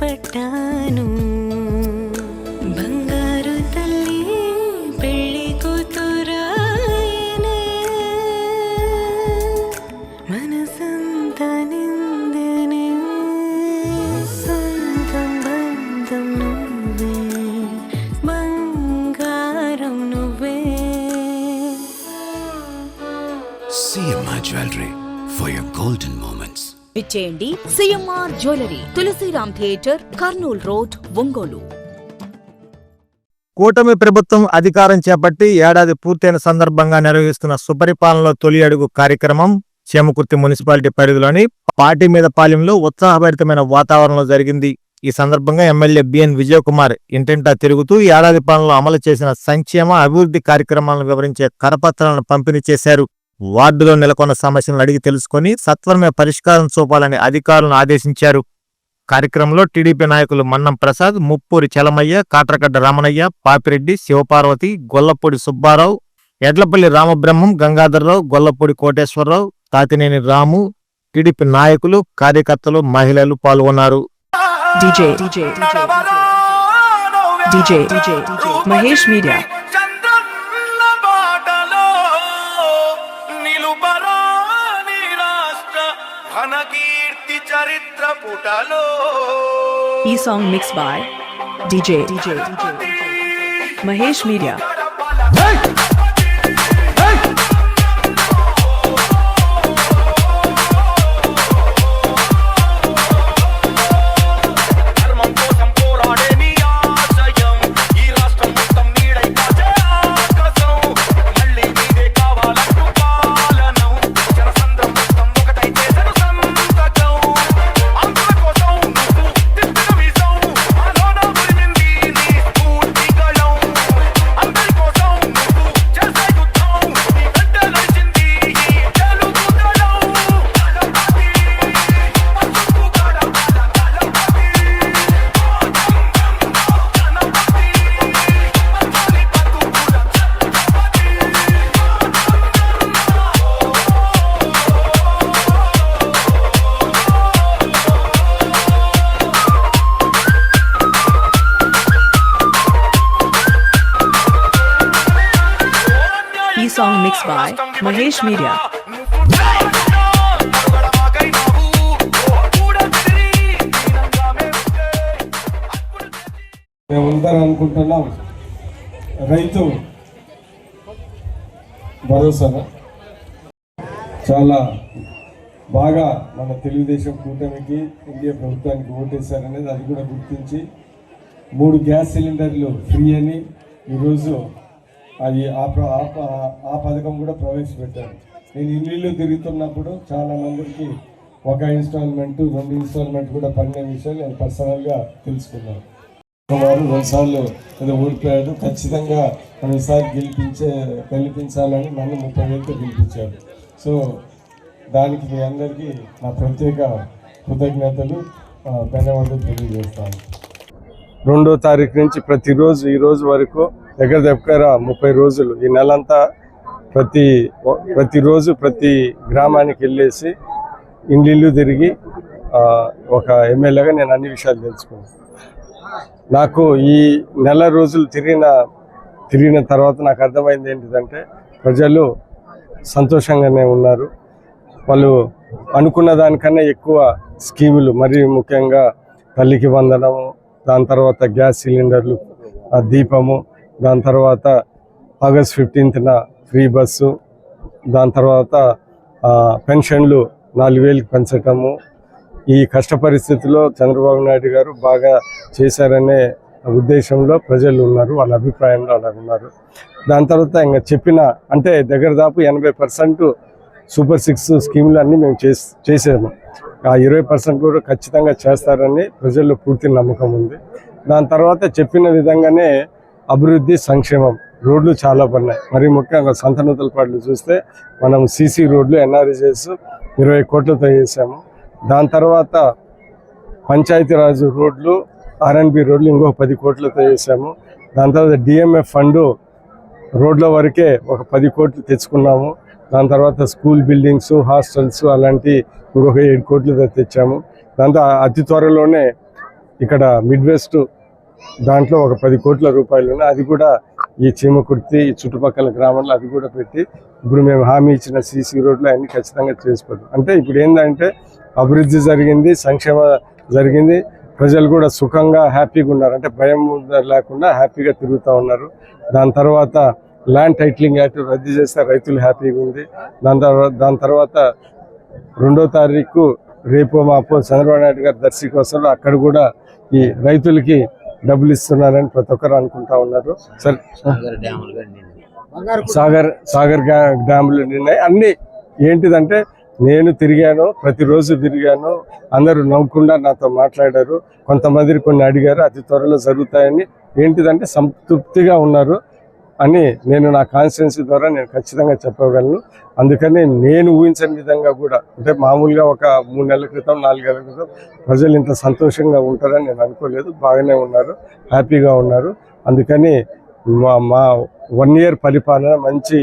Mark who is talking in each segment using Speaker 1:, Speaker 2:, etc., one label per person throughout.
Speaker 1: పట్టాను
Speaker 2: విజిట్
Speaker 3: చేయండి CMR jewellery Tulasiram theatre Kurnool road Ongole
Speaker 4: కూటమి ప్రభుత్వం అధికారం చేపట్టి ఏడాది పూర్తయిన సందర్భంగా నిర్వహిస్తున్న సుపరిపాలనలో తొలి అడుగు కార్యక్రమం చేమకుర్తి మున్సిపాలిటీ పరిధిలోని పార్టీ మీద పాలెంలో ఉత్సాహభరితమైన వాతావరణంలో జరిగింది. ఈ సందర్భంగా ఎమ్మెల్యే బిఎన్ విజయకుమార్ ఇంటింటా తిరుగుతూ ఏడాది పనులు అమలు చేసిన సంక్షేమ అభివృద్ధి కార్యక్రమాలను వివరించే కరపత్రాలను పంపిణీ చేశారు. వార్డులో నెలకొన్న సమస్యలను అడిగి తెలుసుకొని సత్వరమే పరిష్కారం చూపాలని అధికారులను ఆదేశించారు. కార్యక్రమంలో టీడీపీ నాయకులు మన్నం ప్రసాద్ ముప్పూరి చలమయ్య కాట్రగడ్డ రమణయ్య పాపిరెడ్డి శివపార్వతి గొల్లపూడి సుబ్బారావు ఎడ్లపల్లి రామబ్రహ్మం గంగాధర్రావు గొల్లపూడి కోటేశ్వరరావు తాతినేని రాము టీడీపీ నాయకులు కార్యకర్తలు మహిళలు పాల్గొన్నారు.
Speaker 5: మహేష్ మీడియా. చరిత్ర పుటలో
Speaker 6: e song mixed by DJ, DJ, Mahesh Media, mixed by Mahesh Media,
Speaker 7: మేము ఉందని అనుకుంటున్నాం. రైతు భరోసా. చాలా బాగా మన తెలుగుదేశం కూటమికి ఇండియా ప్రభుత్వానికి ఓటేశారనేది అది కూడా గుర్తించి మూడు గ్యాస్ సిలిండర్లు ఫ్రీ అని ఈరోజు అది ఆ ప్ర- ఆ ప- ఆ పథకం కూడా ప్రవేశపెట్టారు. నేను ఇల్లు తిరుగుతున్నప్పుడు చాలా మందికి ఒక ఇన్స్టాల్మెంట్ రెండు ఇన్స్టాల్మెంట్ కూడా పడిన విషయాలు నేను పర్సనల్గా తెలుసుకున్నాను. వారు రెండుసార్లు ఏదో ఓడిపోయాడు. ఖచ్చితంగా మనం ఈసారి గెలిపించే గెలిపించాలని నన్ను ముప్పై వేలతో గెలిపించాడు. సో దానికి మీ అందరికీ నా ప్రత్యేక కృతజ్ఞతలు. ధన్యవాదాలు తెలియజేస్తాను. రెండో తారీఖు నుంచి ప్రతిరోజు ఈరోజు వరకు దగ్గర దగ్గర ముప్పై రోజులు ఈ నెలంతా ప్రతి ప్రతిరోజు ప్రతి గ్రామానికి వెళ్ళేసి ఇండ్లు తిరిగి ఒక ఎమ్మెల్యేగా నేను అన్ని విషయాలు తెలుసుకున్నాను. నాకు ఈ నెల రోజులు తిరిగిన తిరిగిన తర్వాత నాకు అర్థమైంది ఏంటిదంటే ప్రజలు సంతోషంగానే ఉన్నారు. వాళ్ళు అనుకున్న దానికన్నా ఎక్కువ స్కీములు మరి ముఖ్యంగా తల్లికి వందనము దాని తర్వాత గ్యాస్ సిలిండర్లు ఆ దీపము దాని తర్వాత ఆగస్ట్ ఫిఫ్టీన్త్న ఫ్రీ బస్సు దాని తర్వాత పెన్షన్లు నాలుగు వేలకు పెంచటము. ఈ కష్ట పరిస్థితుల్లో చంద్రబాబు నాయుడు గారు బాగా చేశారనే ఉద్దేశంలో ప్రజలు ఉన్నారు వాళ్ళ అభిప్రాయంలో అలా ఉన్నారు. దాని తర్వాత ఇంకా చెప్పిన అంటే దగ్గర దాపు ఎనభై పర్సెంట్ సూపర్ సిక్స్ స్కీములు అన్నీ మేము చేసి చేసాము. ఆ ఇరవై పర్సెంట్ కూడా ఖచ్చితంగా చేస్తారని ప్రజల్లో పూర్తి నమ్మకం ఉంది. దాని తర్వాత చెప్పిన విధంగానే అభివృద్ధి సంక్షేమం రోడ్లు చాలా పడినాయి. మరి ముఖ్యంగా సంతనూతలపాట్లు చూస్తే మనం సీసీ రోడ్లు ఎన్ఆర్ఎస్ ఇరవై కోట్లతో చేసాము దాని తర్వాత పంచాయతీరాజ్ రోడ్లు ఆర్ఎన్బి రోడ్లు ఇంకో పది కోట్లతో చేసాము దాని తర్వాత డిఎంఎఫ్ ఫండ్ రోడ్ల వరకే ఒక పది కోట్లు తెచ్చుకున్నాము. దాని తర్వాత స్కూల్ బిల్డింగ్స్ హాస్టల్స్ అలాంటి ఇంకొక ఏడు కోట్లతో తెచ్చాము. దాంతో అతి త్వరలోనే ఇక్కడ మిడ్ వెస్ట్ దాంట్లో ఒక పది కోట్ల రూపాయలు ఉన్నాయి. అది కూడా ఈ చీమకుర్తి ఈ చుట్టుపక్కల గ్రామంలో అది కూడా పెట్టి ఇప్పుడు మేము హామీ ఇచ్చిన సీసీ రోడ్లు అన్ని ఖచ్చితంగా చేసిపోతాం అంటే ఇప్పుడు ఏంటంటే అభివృద్ధి జరిగింది సంక్షేమ జరిగింది. ప్రజలు కూడా సుఖంగా హ్యాపీగా ఉన్నారు. అంటే భయం లేకుండా హ్యాపీగా తిరుగుతూ ఉన్నారు. దాని తర్వాత ల్యాండ్ టైటిలింగ్ యాక్ట్ రద్దు చేస్తే రైతులు హ్యాపీగా ఉంది. దాని తర్వాత దాని తర్వాత రెండో తారీఖు రేపు మాపో చంద్రబాబు నాయుడు గారు దర్శికి వస్తారు అక్కడ కూడా ఈ రైతులకి డబ్బులు ఇస్తున్నారని ప్రతి ఒక్కరు అనుకుంటా ఉన్నారు. సరే సాగర్ సాగర్ డ్యాములు నిన్నాయి అన్ని ఏంటిదంటే నేను తిరిగాను ప్రతిరోజు తిరిగాను అందరూ నవ్వకుండా నాతో మాట్లాడారు కొంతమంది కొన్ని అడిగారు అతి త్వరలో జరుగుతాయని. ఏంటిదంటే సంతృప్తిగా ఉన్నారు. అని నేను నా కాన్స్టిట్యున్సీ ద్వారా నేను ఖచ్చితంగా చెప్పగలను. అందుకని నేను ఊహించని విధంగా కూడా అంటే మామూలుగా ఒక మూడు నెలల క్రితం నాలుగు నెలల క్రితం ప్రజలు ఇంత సంతోషంగా ఉంటారని నేను అనుకోలేదు. బాగానే ఉన్నారు హ్యాపీగా ఉన్నారు. అందుకని మా మా వన్ ఇయర్ పరిపాలన మంచి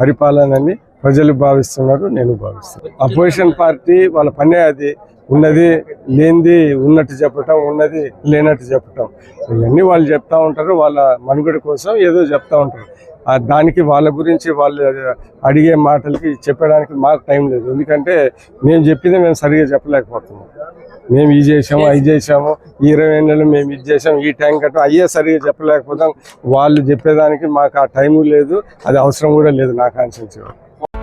Speaker 7: పరిపాలన అని ప్రజలు భావిస్తున్నారు నేను భావిస్తున్నాను. అపోజిషన్ పార్టీ వాళ్ళ పనే అది. ఉన్నది లేనిది ఉన్నట్టు చెప్పటం ఉన్నది లేనట్టు చెప్పటం. ఇవన్నీ వాళ్ళు చెప్తా ఉంటారు వాళ్ళ మనుగడ కోసం ఏదో చెప్తా ఉంటారు. ఆ దానికి వాళ్ళ గురించి వాళ్ళు అడిగే మాటలకి చెప్పడానికి మాకు టైం లేదు. ఎందుకంటే మేము చెప్పింది మేము సరిగా చెప్పలేకపోతున్నాం. మేము ఇది చేసాము అది చేసాము ఈ ఇరవై నెలలు మేము ఇది చేసాము ఈ టైం కట్టం అయ్యే సరిగా చెప్పలేకపోతాం. వాళ్ళు చెప్పేదానికి మాకు ఆ టైము లేదు అది అవసరం కూడా లేదు నాకు ఆశించేవాళ్ళు